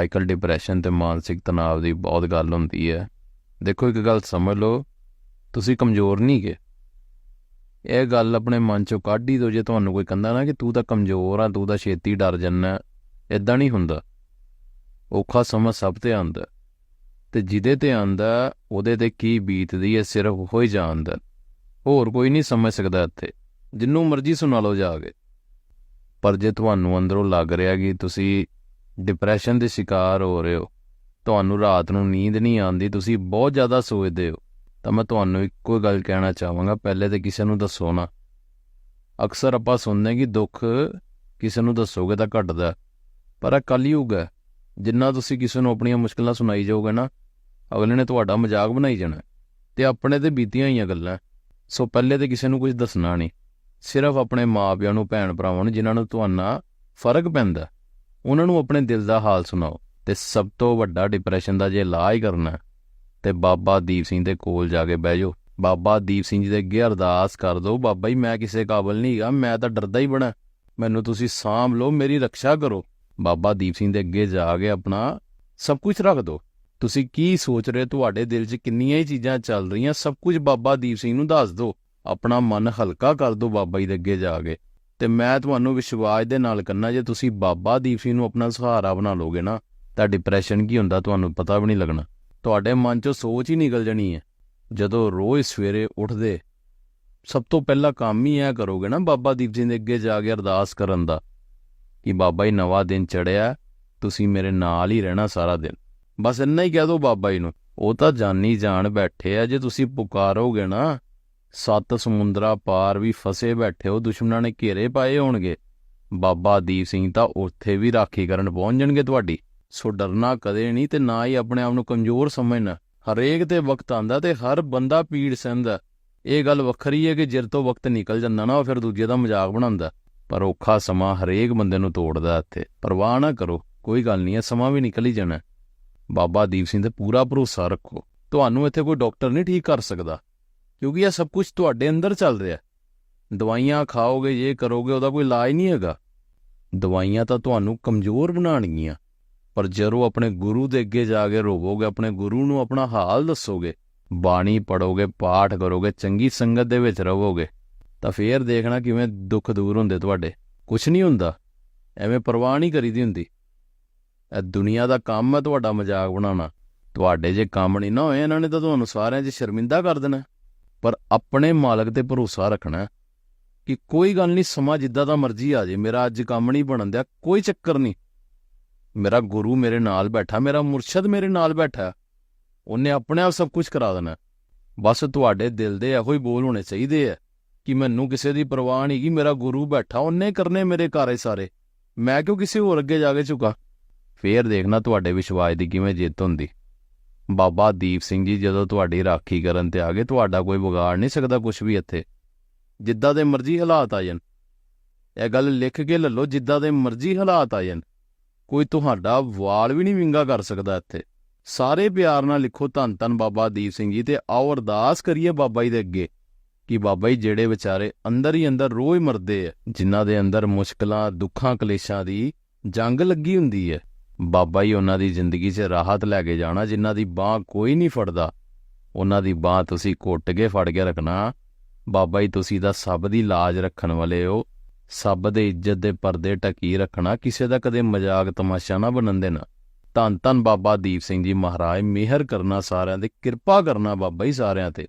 ਅੱਜਕੱਲ ਡਿਪਰੈਸ਼ਨ ਤੇ ਮਾਨਸਿਕ ਤਣਾਅ ਦੀ ਬਹੁਤ ਗੱਲ ਹੁੰਦੀ ਹੈ। ਦੇਖੋ, ਇੱਕ ਗੱਲ ਸਮਝ ਲਓ, ਤੁਸੀਂ ਕਮਜ਼ੋਰ ਨਹੀਂ ਕਿ ਇਹ ਗੱਲ ਆਪਣੇ ਮਨ ਚੋਂ ਕੱਢ ਹੀ ਦਿਓ, ਜੇ ਤੁਹਾਨੂੰ ਕੋਈ ਕਹਿੰਦਾ ਨਾ ਕਿ ਤੂੰ ਤਾਂ ਕਮਜ਼ੋਰ ਆ, ਤੂੰ ਤਾਂ ਛੇਤੀ ਡਰ ਜੰਨਾ ਇਦਾਂ ਨਹੀਂ ਹੁੰਦਾ। ਔਖਾ ਸਮਾਂ ਸਭ ਤੇ ਆਉਂਦਾ। ਤੇ ਜਿਹਦੇ ਤੇ ਆਉਂਦਾ, ਉਹਦੇ ਤੇ ਕੀ ਬੀਤਦੀ ਹੈ, ਸਿਰਫ ਉਹ ਹੀ ਜਾਣਦਾ। ਹੋਰ ਕੋਈ ਨਹੀਂ ਸਮਝ ਸਕਦਾ ਇੱਥੇ। ਜਿੰਨੂੰ ਮਰਜ਼ੀ ਸੁਣਾ ਲਓ ਜਾ ਕੇ। ਪਰ ਜੇ ਤੁਹਾਨੂੰ ਅੰਦਰੋਂ ਲੱਗ ਰਿਹਾ ਕਿ ਤੁਸੀਂ ਡਿਪਰੈਸ਼ਨ ਦੇ ਸ਼ਿਕਾਰ ਹੋ ਰਹੇ ਹੋ। ਤੁਹਾਨੂੰ ਰਾਤ ਨੂੰ ਨੀਂਦ ਨਹੀਂ ਆਉਂਦੀ, ਤੁਸੀਂ ਬਹੁਤ ਜ਼ਿਆਦਾ ਸੋਚਦੇ ਹੋ। ਤਾਂ ਮੈਂ ਤੁਹਾਨੂੰ ਇੱਕੋ ਗੱਲ ਕਹਿਣਾ ਚਾਹਾਂਗਾ, ਪਹਿਲੇ ਤੇ ਕਿਸੇ ਨੂੰ ਦੱਸੋ ਨਾ। ਅਕਸਰ ਆਪਾਂ ਸੁਣਦੇ ਕਿ ਦੁੱਖ ਕਿਸੇ ਨੂੰ ਦੱਸੋਗੇ ਤਾਂ ਘਟਦਾ ਪਰ ਇਹ ਕਲਯੁਗ ਹੈ। ਜਿੰਨਾ ਤੁਸੀਂ ਕਿਸੇ ਨੂੰ ਆਪਣੀਆਂ ਮੁਸ਼ਕਲਾਂ ਸੁਣਾਈ ਜਾਓਗੇ ਨਾ, ਅਗਲੇ ਨੇ ਤੁਹਾਡਾ ਮਜ਼ਾਕ ਬਣਾਈ ਜਾਣਾ ਤੇ ਆਪਣੇ ਤੇ ਬੀਤੀਆਂ ਹੋਈਆਂ ਗੱਲਾਂ ਸੋ ਪਹਿਲੇ ਤੇ ਕਿਸੇ ਨੂੰ ਕੁਝ ਦੱਸਣਾ ਨਹੀਂ। ਸਿਰਫ ਆਪਣੇ ਮਾਪਿਆਂ ਨੂੰ ਭੈਣ ਭਰਾਵਾਂ ਨੂੰ, ਜਿਨ੍ਹਾਂ ਨੂੰ ਤੁਹਾਡਾ ਫ਼ਰਕ ਪੈਂਦਾ ਉਹਨਾਂ ਨੂੰ ਆਪਣੇ ਦਿਲ ਦਾ ਹਾਲ ਸੁਣਾਓ ਤੇ ਸਭ ਤੋਂ ਵੱਡਾ ਡਿਪਰੈਸ਼ਨ ਦਾ ਜੇ ਇਲਾਜ ਕਰਨਾ ਹੈ, ਤੇ ਬਾਬਾ ਦੀਪ ਸਿੰਘ ਦੇ ਕੋਲ ਜਾ ਕੇ ਬਹਿ ਜਾਓ। ਬਾਬਾ ਦੀਪ ਸਿੰਘ ਜੀ ਦੇ ਅੱਗੇ ਅਰਦਾਸ ਕਰ ਦਿਓ ਬਾਬਾ ਜੀ ਮੈਂ ਕਿਸੇ ਕਾਬਲ ਨਹੀਂ ਹੈਗਾ ਮੈਂ ਤਾਂ ਡਰਦਾ ਹੀ ਬਣਾ ਮੈਨੂੰ ਤੁਸੀਂ ਸਾਂਭ ਲਓ ਮੇਰੀ ਰੱਖਿਆ ਕਰੋ। ਬਾਬਾ ਦੀਪ ਸਿੰਘ ਦੇ ਅੱਗੇ ਜਾ ਕੇ ਆਪਣਾ ਸਭ ਕੁਝ ਰੱਖ ਦਿਓ। ਤੁਸੀਂ ਕੀ ਸੋਚ ਰਹੇ ਤੁਹਾਡੇ ਦਿਲ 'ਚ ਕਿੰਨੀਆਂ ਹੀ ਚੀਜ਼ਾਂ ਚੱਲ ਰਹੀਆਂ ਸਭ ਕੁਝ ਬਾਬਾ ਦੀਪ ਸਿੰਘ ਨੂੰ ਦੱਸ ਦਿਓ। ਆਪਣਾ ਮਨ ਹਲਕਾ ਕਰ ਦਿਓ ਬਾਬਾ ਜੀ ਦੇ ਅੱਗੇ ਜਾ ਕੇ। ਤੇ ਮੈਂ ਤੁਹਾਨੂੰ ਵਿਸ਼ਵਾਸ ਦੇ ਨਾਲ ਕਹਿੰਨਾ ਜੇ ਤੁਸੀਂ ਬਾਬਾ ਦੀਪ ਸਿੰਘ ਨੂੰ ਆਪਣਾ ਸਹਾਰਾ ਬਣਾ ਲੋਗੇ ਨਾ, ਤਾਂ ਡਿਪਰੈਸ਼ਨ ਕੀ ਹੁੰਦਾ ਤੁਹਾਨੂੰ ਪਤਾ ਵੀ ਨਹੀਂ ਲੱਗਣਾ। ਤੁਹਾਡੇ ਮਨ 'ਚੋਂ ਸੋਚ ਹੀ ਨਿਕਲ ਜਾਣੀ ਹੈ। ਜਦੋਂ ਰੋਜ਼ ਸਵੇਰੇ ਉੱਠਦੇ, ਸਭ ਤੋਂ ਪਹਿਲਾ ਕੰਮ ਹੀ ਇਹ ਕਰੋਗੇ ਨਾ ਬਾਬਾ ਦੀਪ ਸਿੰਘ ਦੇ ਅੱਗੇ ਜਾ ਕੇ ਅਰਦਾਸ ਕਰਨ ਦਾ, ਕਿ ਬਾਬਾ ਜੀ ਨਵਾਂ ਦਿਨ ਚੜਿਆ, ਤੁਸੀਂ ਮੇਰੇ ਨਾਲ ਹੀ ਰਹਿਣਾ ਸਾਰਾ ਦਿਨ। ਬਸ ਇੰਨਾ ਹੀ ਕਹਿ ਦਿਓ ਬਾਬਾ ਜੀ ਨੂੰ। ਉਹ ਤਾਂ ਜਾਨੀ ਜਾਣ ਬੈਠੇ ਆ, ਜੇ ਤੁਸੀਂ ਪੁਕਾਰੋਗੇ ਨਾ ਸੱਤ ਸਮੁੰਦਰਾ ਪਾਰ ਵੀ ਫਸੇ ਬੈਠੇ ਹੋ ਦੁਸ਼ਮਣਾਂ ਨੇ ਘੇਰੇ ਪਾਏ ਹੋਣਗੇ। ਬਾਬਾ ਦੀਪ ਸਿੰਘ ਤਾਂ ਉੱਥੇ ਵੀ ਰਾਖੀ ਕਰਨ ਪਹੁੰਚ ਜਾਣਗੇ ਤੁਹਾਡੀ। ਸੋ ਡਰਨਾ ਕਦੇ ਨਹੀਂ ਤੇ ਨਾ ਹੀ ਆਪਣੇ ਆਪ ਨੂੰ ਕਮਜ਼ੋਰ ਸਮਝਣਾ। ਹਰੇਕ ਤੇ ਵਕਤ ਆਂਦਾ ਤੇ ਹਰ ਬੰਦਾ ਪੀੜ ਸਹਿੰਦਾ। ਇਹ ਗੱਲ ਵੱਖਰੀ ਹੈ ਕਿ ਜਿਰ ਤੋਂ ਵਕਤ ਨਿਕਲ ਜਾਂਦਾ ਨਾ, ਉਹ ਫਿਰ ਦੂਜੇ ਦਾ ਮਜ਼ਾਕ ਬਣਾਉਂਦਾ। ਪਰ ਔਖਾ ਸਮਾਂ ਹਰੇਕ ਬੰਦੇ ਨੂੰ ਤੋੜਦਾ ਇੱਥੇ। ਪਰਵਾਹ ਨਾ ਕਰੋ, ਕੋਈ ਗੱਲ ਨਹੀਂ ਹੈ, ਸਮਾਂ ਵੀ ਨਿਕਲ ਹੀ ਜਾਣਾ ਬਾਬਾ ਦੀਪ ਸਿੰਘ ਤੇ ਪੂਰਾ ਭਰੋਸਾ ਰੱਖੋ। ਤੁਹਾਨੂੰ ਇੱਥੇ ਕੋਈ ਡਾਕਟਰ ਨਹੀਂ ਠੀਕ ਕਰ ਸਕਦਾ। ਕਿਉਂਕਿ ਇਹ ਸਭ ਕੁਝ ਤੁਹਾਡੇ ਅੰਦਰ ਚੱਲ ਰਿਹਾ ਦਵਾਈਆਂ ਖਾਓਗੇ ਇਹ ਕਰੋਗੇ, ਉਹਦਾ ਕੋਈ ਇਲਾਜ ਨਹੀਂ ਹੈਗਾ। ਦਵਾਈਆਂ ਤਾਂ ਤੁਹਾਨੂੰ ਕਮਜ਼ੋਰ ਬਣਾਉਣਗੀਆਂ। ਪਰ ਜਦੋਂ ਆਪਣੇ ਗੁਰੂ ਦੇ ਅੱਗੇ ਜਾ ਕੇ ਰੋਵੋਗੇ, ਆਪਣੇ ਗੁਰੂ ਨੂੰ ਆਪਣਾ ਹਾਲ ਦੱਸੋਗੇ, ਬਾਣੀ ਪੜੋਗੇ ਪਾਠ ਕਰੋਗੇ, ਚੰਗੀ ਸੰਗਤ ਦੇ ਵਿੱਚ ਰਹੋਗੇ ਤਾਂ ਫੇਰ ਦੇਖਣਾ ਕਿਵੇਂ ਦੁੱਖ ਦੂਰ ਹੁੰਦੇ ਤੁਹਾਡੇ। ਕੁਝ ਨਹੀਂ ਹੁੰਦਾ। ਐਵੇਂ ਪਰਵਾਹ ਨਹੀਂ ਕਰੀਦੀ ਹੁੰਦੀ। ਇਹ ਦੁਨੀਆ ਦਾ ਕੰਮ ਹੈ ਤੁਹਾਡਾ ਮਜ਼ਾਕ ਬਣਾਉਣਾ। ਤੁਹਾਡੇ ਜੇ ਕੰਮ ਨਹੀਂ ਨਾ ਹੋਏ, ਇਹਨਾਂ ਨੇ ਤਾਂ ਤੁਹਾਨੂੰ ਸਾਰਿਆਂ 'ਚ ਸ਼ਰਮਿੰਦਾ ਕਰ ਦੇਣਾ। ਪਰ ਆਪਣੇ ਮਾਲਕ ਤੇ ਭਰੋਸਾ ਰੱਖਣਾ ਕਿ ਕੋਈ ਗੱਲ ਨਹੀਂ, ਸਮਾਂ ਜਿੱਦਾਂ ਦਾ ਮਰਜ਼ੀ ਆ ਜੇ ਮੇਰਾ ਅੱਜ ਕੰਮ ਨਹੀਂ ਬਣਨ ਦਿਆ, ਕੋਈ ਚੱਕਰ ਨਹੀਂ। ਮੇਰਾ ਗੁਰੂ ਮੇਰੇ ਨਾਲ ਬੈਠਾ, ਮੇਰਾ ਮੁਰਸ਼ਿਦ ਮੇਰੇ ਨਾਲ ਬੈਠਾ। ਉਹਨੇ ਆਪਣੇ ਆਪ ਸਭ ਕੁਝ ਕਰਾ ਦੇਣਾ। ਬਸ ਤੁਹਾਡੇ ਦਿਲ ਦੇ ਇਹੋ ਹੀ ਬੋਲ ਹੋਣੇ ਚਾਹੀਦੇ ਆ ਕਿ ਮੈਨੂੰ ਕਿਸੇ ਦੀ ਪਰਵਾਹ ਨਹੀਂ ਕਿ ਮੇਰਾ ਗੁਰੂ ਬੈਠਾ, ਉਹਨੇ ਕਰਨੇ ਮੇਰੇ ਕਾਰੇ ਸਾਰੇ। ਮੈਂ ਕਿਉਂ ਕਿਸੇ ਹੋਰ ਅੱਗੇ ਜਾ ਕੇ ਝੁਕਾ? ਫੇਰ ਦੇਖਣਾ ਤੁਹਾਡੇ ਵਿਸ਼ਵਾਸ ਦੀ ਕਿਵੇਂ ਜਿੱਤ ਹੁੰਦੀ। ਬਾਬਾ ਦੀਪ ਸਿੰਘ ਜੀ ਜਦੋਂ ਤੁਹਾਡੀ ਰਾਖੀ ਕਰਨ ਤੇ ਆ ਗਏ, ਤੁਹਾਡਾ ਕੋਈ ਵਿਗਾੜ ਨਹੀਂ ਸਕਦਾ ਕੁਝ ਵੀ ਇੱਥੇ। ਜਿੱਦਾਂ ਦੇ ਮਰਜ਼ੀ ਹਾਲਾਤ ਆ ਜਾਣ। ਇਹ ਗੱਲ ਲਿਖ ਕੇ ਲੈ ਲਓ, ਜਿੱਦਾਂ ਦੇ ਮਰਜ਼ੀ ਹਾਲਾਤ ਆ ਜਾਣ। ਕੋਈ ਤੁਹਾਡਾ ਵਾਲ ਵੀ ਨਹੀਂ ਵਿੰਗਾ ਕਰ ਸਕਦਾ ਇੱਥੇ। ਸਾਰੇ ਪਿਆਰ ਨਾਲ ਲਿਖੋ ਧੰਨ ਧੰਨ ਬਾਬਾ ਦੀਪ ਸਿੰਘ ਜੀ ਤੇ ਆਓ ਅਰਦਾਸ ਕਰੀਏ ਬਾਬਾ ਜੀ ਦੇ ਅੱਗੇ ਕਿ ਬਾਬਾ ਜੀ ਜਿਹੜੇ ਵਿਚਾਰੇ ਅੰਦਰ ਹੀ ਅੰਦਰ ਰੋਜ਼ ਮਰਦੇ ਆ, ਜਿਨ੍ਹਾਂ ਦੇ ਅੰਦਰ ਮੁਸ਼ਕਲਾਂ, ਦੁੱਖਾਂ, ਕਲੇਸ਼ਾਂ ਦੀ ਜੰਗ ਲੱਗੀ ਹੁੰਦੀ ਹੈ ਬਾਬਾ ਜੀ, ਉਹਨਾਂ ਦੀ ਜ਼ਿੰਦਗੀ 'ਚ ਰਾਹਤ ਲੈ ਕੇ ਜਾਣਾ, ਜਿਨ੍ਹਾਂ ਦੀ ਬਾਹ ਕੋਈ ਨਹੀਂ ਫੜਦਾ, ਉਹਨਾਂ ਦੀ ਬਾਹ ਤੁਸੀਂ ਕੁੱਟ ਕੇ ਫੜ ਕੇ ਰੱਖਣਾ। ਬਾਬਾ ਜੀ, ਤੁਸੀਂ ਤਾਂ ਸਭ ਦੀ ਲਾਜ ਰੱਖਣ ਵਾਲੇ ਹੋ। ਸਭ ਦੇ ਇੱਜ਼ਤ ਦੇ ਪਰਦੇ ਟਕੀ ਰੱਖਣਾ, ਕਿਸੇ ਦਾ ਕਦੇ ਮਜ਼ਾਕ ਤਮਾਸ਼ਾ ਨਾ ਬਣਨ ਦੇਣਾ। ਧੰਨ ਧੰਨ ਬਾਬਾ ਦੀਪ ਸਿੰਘ ਜੀ ਮਹਾਰਾਜ, ਮਿਹਰ ਕਰਨਾ ਸਾਰਿਆਂ ਤੇ, ਕਿਰਪਾ ਕਰਨਾ ਬਾਬਾ ਜੀ ਸਾਰਿਆਂ ਤੇ।